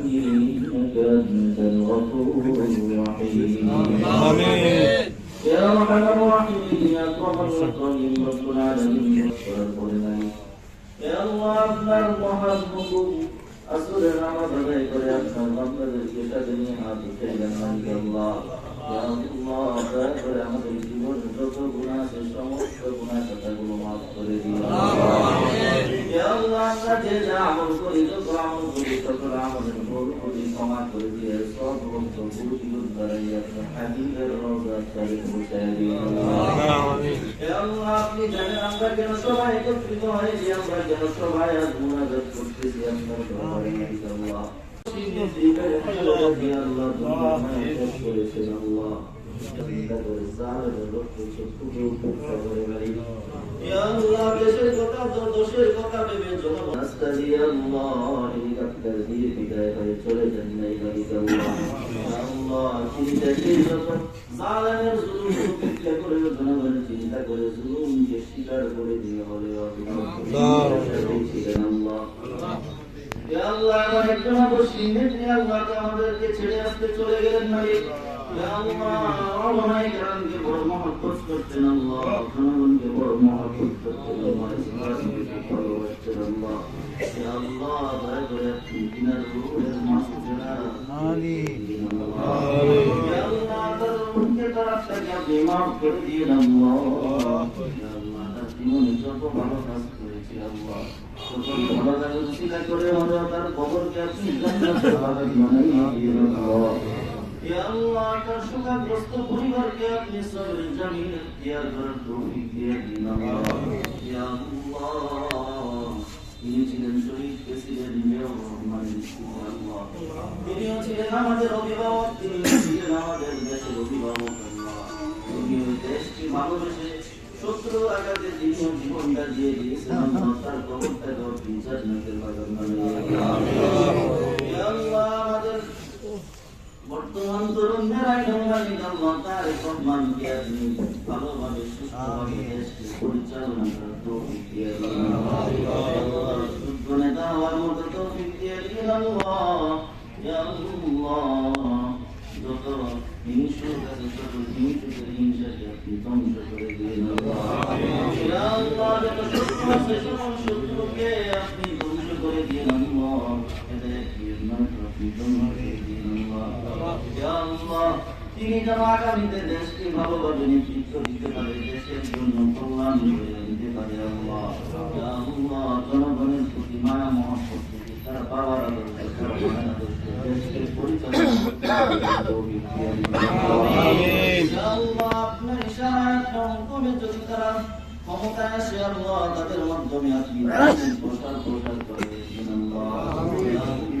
إنك أنت الغفور الرحيم آمين يا أرحم الراحمين يا أكرم الأكرمين رب العالمين والصلاة والسلام يا الله আপনার মহান হুকুম আসরের নামাজ আদায় করে আপনার বান্দাদেরকে সাথে নিয়ে হাত উঠাইলেন মালিক আল্লাহ ইয়া আল্লাহ দয়া করে আমাদের জীবনে যত গুনাহ আছে সমস্ত গুনাহ কথাগুলো মাফ করে দিও ইয়া আল্লাহ আমরা যে যা আমল করি যত আমল করি ক্ষমা করে দিয়ে সব ভক্ত গুরুগুলোর দ্বারাই আপনার হাবিবের রওজা শরীফ পৌঁছায় হে আল্লাহ, আপনি জানেন আমরা কেন সবাই একত্রিত হয়েছি আমরা কেন সবাই আজ মুনাজাত করতেছি আপনার দরবারে আল্লাহ। আল্লাহ করে করে দেশের কথা তো দোষের কথা ভেবে জনগণ। আল্লাহ দেশের যত জালেমের জুলুম উপেক্ষা করে জনগণের চিন্তা করে জুলুমকে স্বীকার করে দিয়ে হলে আল্লাহ আমাদেরকে ছেড়ে আসতে চলে গেলেন মালিক। ইয়া আল্লাহ, ওলামায়ে কেরামকে বড় মহব্বত করতেন আল্লাহ, জনগণকে বড় মহব্বত করতেন আল্লাহ, ইসলামকে ভালোবাসতেন আল্লাহ। দয়া করে রূহের তার রূহকে তার আত্মাকে আপনি মাফ করে দিন আল্লাহ। আল্লাহ, তার জীবনে যত ভালো কাজ করেছে আল্লাহ ভালো কাজের করে আমরা তার কবরকে আপনি জান্নাতের বাগান দিন আল্লাহ। ইয়া আল্লাহ, তার শোকাগ্রস্ত পরিবারকে আপনি সবরের জামিন এখতিয়ার করার তৌফিক দিয়ে দিন ইয়া আল্লাহ, তিনি ছিলেন শহীদ প্রেসিডেন্ট জিয়াউর রহমানের আল্লাহ। তিনিও ছিলেন আমাদের অভিভাবক তিনিও ছিলেন আমাদের দেশের অভিভাবক আল্লাহ। তিনি ওই ভালোবেসে শত্রুর আঘাতে জীবনটা দিয়ে দিয়েছেন আল্লাহ। তার আল্লাহ, আমাদের বর্তমান তরুণেরা মালিক আল্লাহ তার সম্মানকে আপনি ভালোভাবে সুস্থভাবে দেশকে পরিচালনা করার তৌফিক দিয়ে দিন। নেতা হওয়ার মতো তৌফিক দিয়ে দিন যত হিংসুর কাছে সকল হিংসুকের হিংসাকে আপনি ধ্বংস করে দিন আল্লাহ। আল্লাহ, যত শত্রু আছে সকল শত্রুকে আপনি ধ্বংস করে আপনি ধ্বংস আল্লাহ, তিনি যেন আগামীতে দেশকে ভালোভাবে নেতৃত্ব দিতে পারে দেশের জন্য কল্যাণ করে দিতে পারে আল্লাহ। আল্লাহ, জনগণের প্রতি মায়া থেকে তারা আদর্শে দেশকে পরিচালনা করতে আল্লাহ। আপনার ইশারায় আপনার যদি তারা ক্ষমতায় আসে আল্লাহ তাদের মাধ্যমে আপনি প্রসার প্রসার করে দিন আল্লাহ। আল্লাহ,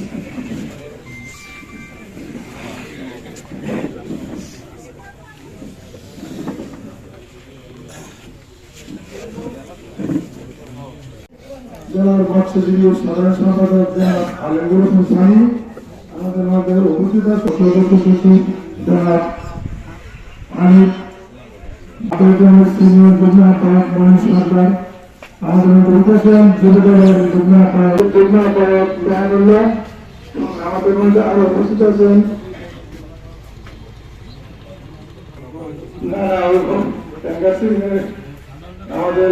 জেলার মৎস্যজীবী ও সাধারণ সম্পাদক জেলা আলমগুল হোসেন সানি, আমাদের মধ্যে উপস্থিত সচিব জনাব আনিফ আবেদনের সিনিয়র যুগ্ম আহ্বায়ক মনীষ সরকার, আমাদের মধ্যে উপস্থিত যুবদলের যুগ্ম আহ্বায়ক যুগ্ম আহ্বায়ক জাহানুল্লাহ আমাদের মধ্যে আরও উপস্থিত আছেন না না আমাদের